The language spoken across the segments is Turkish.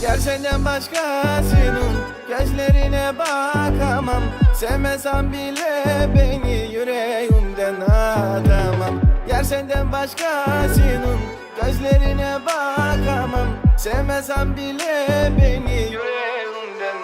senden başkasının gözlerine bakamam. Sevmesem bile beni yüreğimden atamam. Yer senden başkasının gözlerine bakamam. Sevmesem bile beni yüreğimden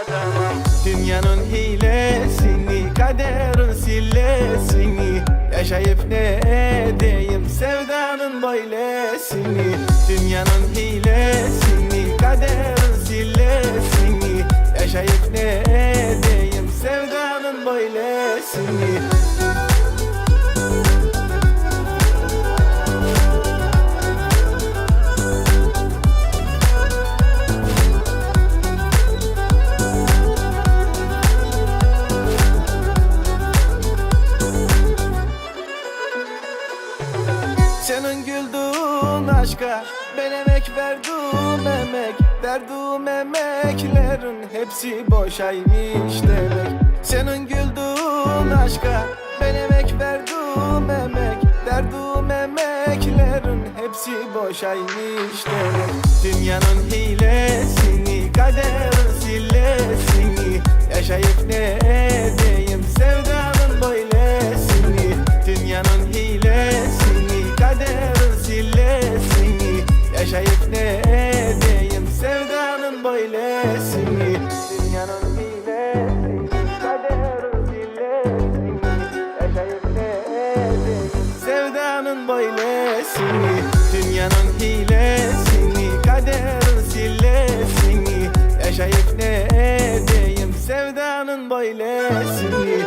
atamam. Dünyanın hilesini, kaderin sillesini Yaşayıp ne edeyim sevdanın böylesini. Dünyanın hilesini, kaderin sillesini Yaşayıp ne edeyim? Sevdanın böylesini Senin güldüğün aşka Ben emek verdim emek Verdiğim emeklerin hepsi boşaymış demek. Senin güldüğün aşka Ben emek verdim emek Verdiğim emeklerin hepsi boşaymış demek. Dünyanın hilesini Yaşayıp ne edeyim sevdanın böylesi. Dünyanın hilesi. Kaderin zillesi Yaşayıp ne edeyim sevdanın böylesi. Dünyanın hilesini kaderin zillesini Yaşayıp ne edeyim? Sevdanın böylesini